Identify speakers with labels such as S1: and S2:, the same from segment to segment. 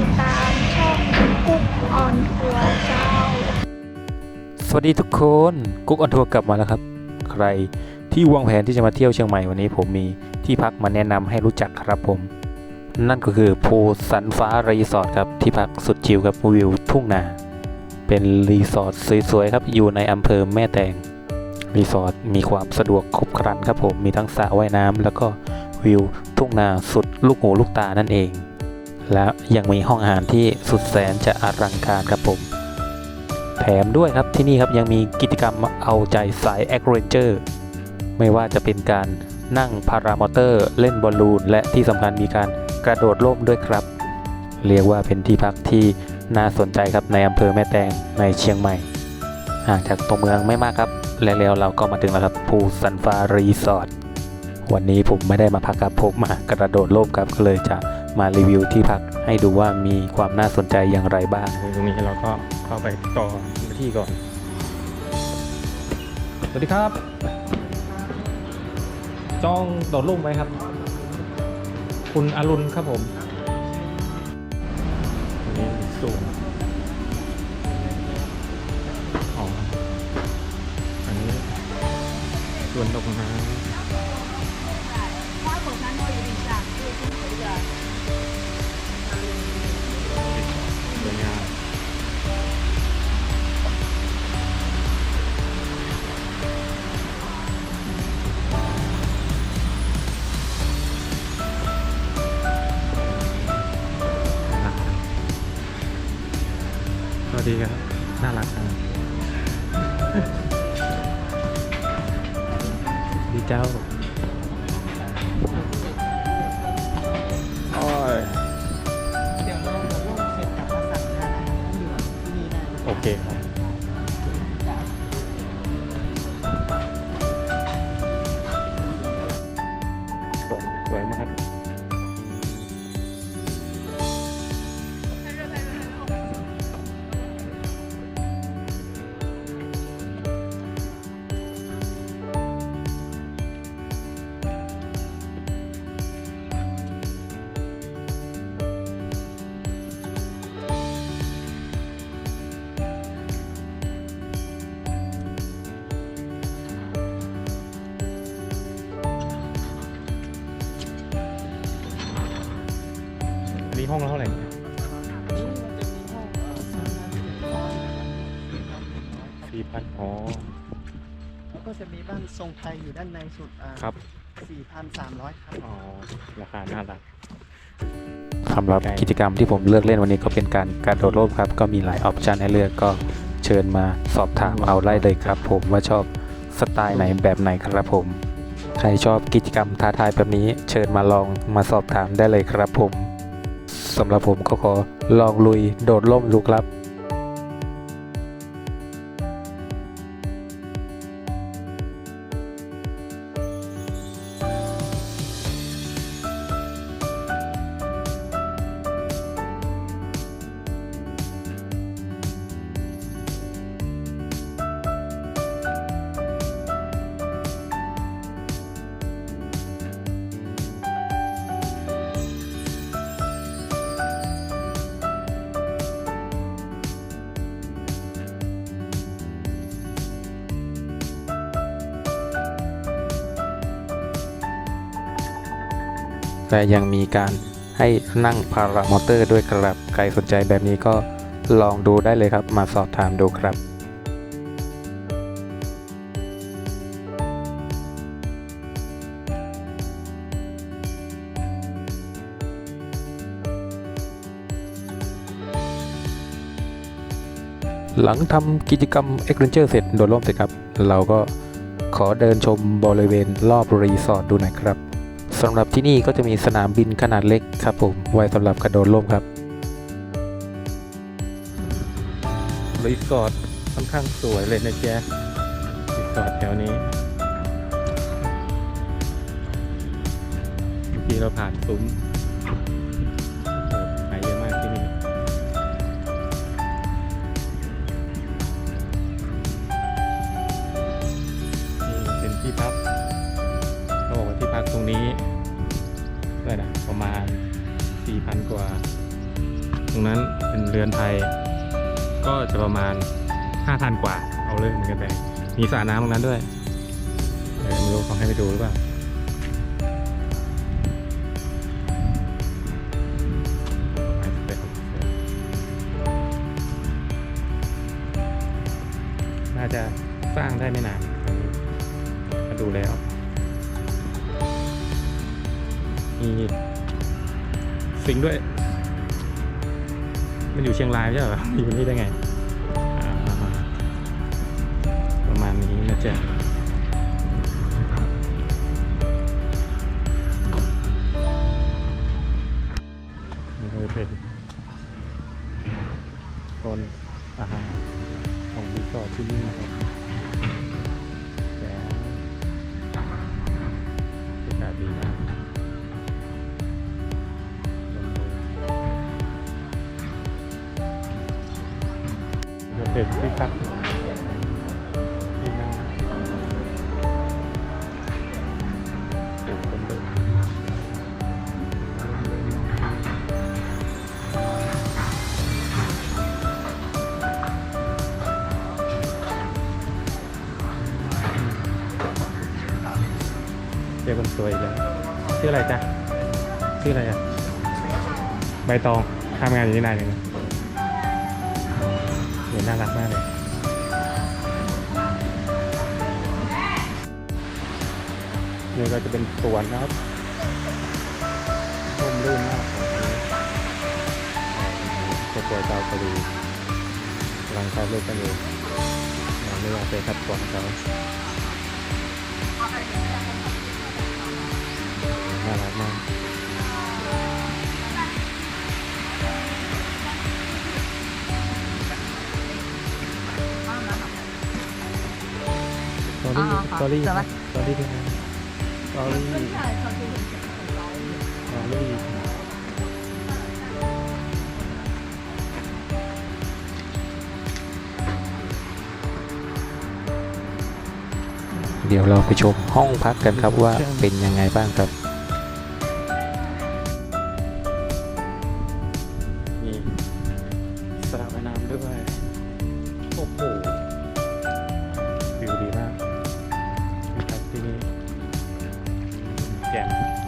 S1: ติดตามช่องกุ๊กออนทัวร์เจ้า
S2: สวัสดีทุกคนกุ๊กออนทัวร์กลับมาแล้วครับ ใครที่วางแผนที่จะมาเที่ยวเชียงใหม่วันนี้ผมมีที่พักมาแนะนำให้รู้จักครับผม นั่นก็คือภูสันฟ้ารีสอร์ทครับที่พักสุดชิลครับวิวทุ่งนา เป็นรีสอร์ทสวยๆครับอยู่ในอำเภอแม่แตงรีสอร์ทมีความสะดวกครบครันครับผมมีทั้งสระว่ายน้ำแล้วก็วิวทุ่งนาสุดลูกหูลูกตานั่นเอง และยังมีห้องอาหารที่สุดแสนจะอลังการครับผม แถมด้วยครับที่นี่ครับยังมีกิจกรรมเอาใจสายแอคเรนเจอร์ไม่ว่าจะเป็นการนั่งพารามอเตอร์ เล่นบอลลูน และที่สำคัญมีการกระโดดร่มด้วยครับ เรียกว่าเป็นที่พักที่น่าสนใจครับในอำเภอแม่แตงในเชียงใหม่ ห่างจากตัวเมืองไม่มากครับ และแล้วเราก็มาถึงแล้วครับภูสันฟ้ารีสอร์ท วันนี้ผมไม่ได้มาพักครับผมมากระโดดร่มครับก็เลยจะมารีวิวที่พักให้ดูว่ามีความน่าสนใจอย่างไรบ้าง
S3: ตรงนี้เราก็เข้าไปต่อที่ก่อน สวัสดีครับจองโดดร่มไว้ครับ คุณอรุณครับผมนนี้สูงอ๋ออันนี้ส่วนดอกไม้ นี่
S4: ได้
S3: โอเคครับ ห้องละเท่าไหร่เนี่ย
S4: นี่มันจะมีห้องเอ่อสามพันเจ็ดร้อยนะครับ
S3: สี่พันอ๋อ
S4: แล้วก็จะมีบ้านทรงไทยอยู่ด้านในสุดอ่า
S3: ครับ
S4: สี่พันสามร้อยครับ
S3: อ๋อ ราคาน่ารัก
S2: สำหรับกิจกรรมที่ผมเลือกเล่นวันนี้ก็เป็นการกระโดดร่มครับ ก็มีหลายออปชันให้เลือกก็เชิญมาสอบถามเอาไล่เลยครับ ผมว่าชอบสไตล์ไหนแบบไหนครับผม ใครชอบกิจกรรมท้าทายแบบนี้ เชิญมาลองมาสอบถามได้เลยครับผม สำหรับผมก็ขอลองลุยโดดล่มดูครับ แต่ยังมีการให้นั่งพารามอเตอร์ด้วยครับ ใครสนใจแบบนี้ก็ลองดูได้เลยครับ มาสอบถามดูครับหลังทำกิจกรรม e x a d v e n t u r e เสร็จโดดร่มเสร็จครับ เราก็ขอเดินชมบริเวณรอบรีสอร์ทดูหน่อยครับ สำหรับที่นี่ก็จะมีสนามบินขนาดเล็กครับผม ไว้สำหรับกระโดดร่มครับ
S3: รีสอร์ทค่อนข้างสวยเลยนะแจ๊ะรีสอร์ทแถวนี้เมื่อกี้เราผ่านซุ้ม อนไทย ก็จะประมาณ5,000กว่า เอาเรื่องเหมือนกันไปมีสระน้ำตรงนั้นด้วยเออไม่รู้เขาให้ไปดูหรือเปล่าน่าจะสร้างได้ไม่นานมาดูแล้วมีสิงด้วย มันอยู่เชียงรายใช่เหรอ อยู่นี่ได้ไง ประมาณนี้นะจ๊ะนี่ก็เป็นโซนอาหารของรีสอร์ทที่นี่นะครับ ก็เป็นที่พักที่นั่งปลูกต้นไม้เจอคนสวยอีกแล้วชื่ออะไรจ๊ะชื่ออะไรอะใบตองทำงานอยู่ที่ไหนหนึ่งนะ นน่ารักมากเลย นี่ก็จะเป็นสวนนะครับร่มรื่นมากของที่นี่จะปล่อยเตาพอดีกำลังถ่ายรูปกันอยู่เราไม่อยากไปขัดขวางเขาน่ารักมาก อรี่สตอรี่สตอรี่เป็นไงสตอรี่สตอรี่
S2: เดี๋ยวเราไปชมห้องพักกันครับว่าเป็นยังไงบ้างครับ
S3: แ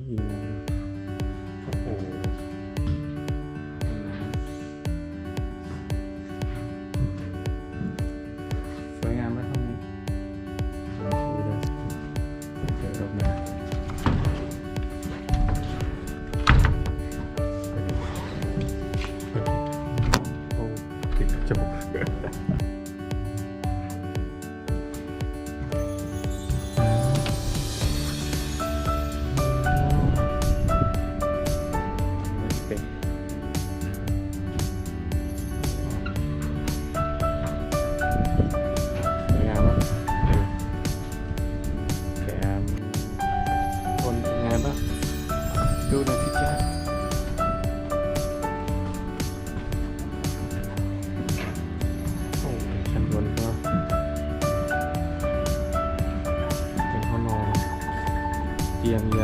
S3: you เตียงใ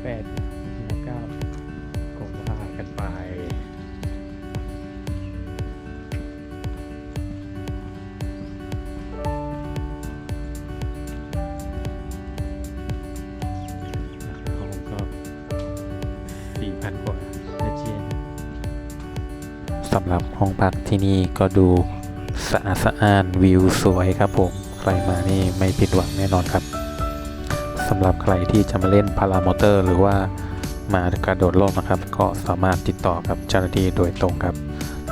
S3: แปดนาเก้าก็ว่ากันไปราคาก็สี่พันกว่าเจียน
S2: สำหรับห้องพักที่นี่ก็ดูสะอาดสะอ้านวิวสวยครับผม ใครมานี่ไม่ผิดหวังแน่นอนครับำหรับใครที่จะมาเล่นพารามอเตอร์ หรือว่ามากระโดดร่มนะครับ ก็สามารถติดต่อกับเจ้าหน้าที่โดยตรงครับ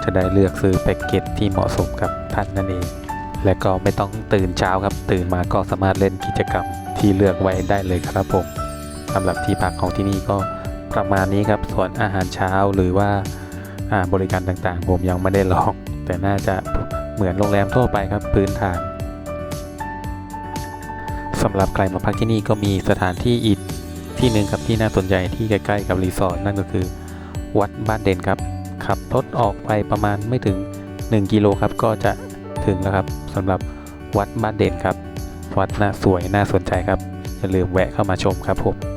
S2: จะได้เลือกซื้อแพ็กเกจที่เหมาะสมกับท่านนั่นเอง และก็ไม่ต้องตื่นเช้าครับ ตื่นมาก็สามารถเล่นกิจกรรมที่เลือกไว้ได้เลยครับผมสำหรับที่พักของที่นี่ก็ประมาณนี้ครับ ส่วนอาหารเช้าหรือว่าอ่าบริการต่างๆ ผมยังไม่ได้ลอง แต่น่าจะเหมือนโรงแรมทั่วไปครับพื้นฐาน สำหรับใครมาพักที่นี่ก็มีสถานที่อีกที่หนึ่งครับที่น่าสนใจที่ใกล้ๆกับรีสอร์ทนั่นก็คือ วัดบ้านเด่นครับ ขับรถออกไปประมาณไม่ถึง 1 กิโลครับก็จะถึงแล้วครับสำหรับวัดบ้านเด่นครับ วัดน่าสวยน่าสนใจครับอย่าลืมแวะเข้ามาชมครับผม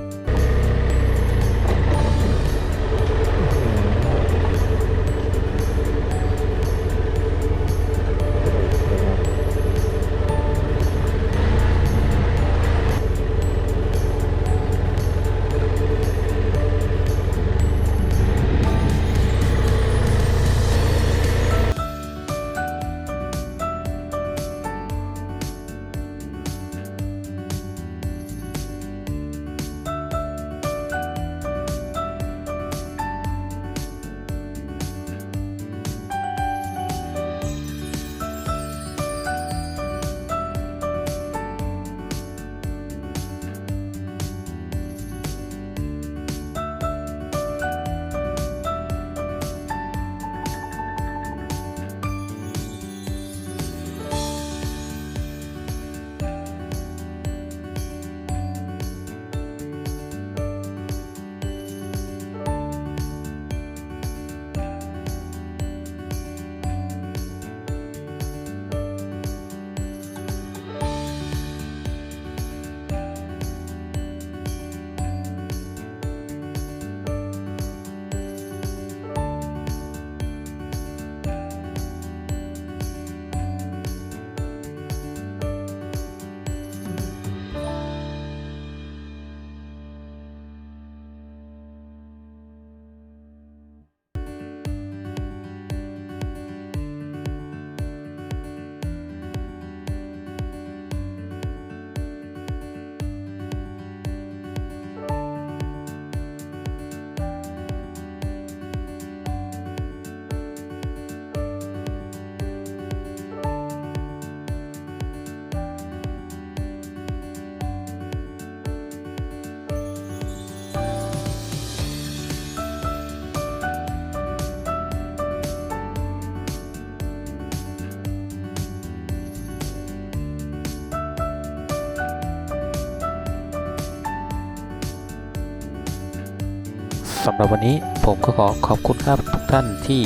S2: สำหรับวันนี้ผมก็ขอขอบคุณครับทุกท่านที่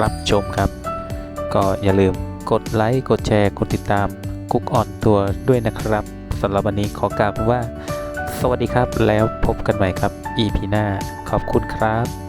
S2: รับชมครับ ก็อย่าลืมกดไลค์กดแชร์ กดติดตามกุ๊กอ่อนตัวด้วยนะครับสำหรับวันนี้ขอกล่าวว่าสสวัสดีครับแล้วพบกันใหม่ครับ EP หน้าขอบคุณครับ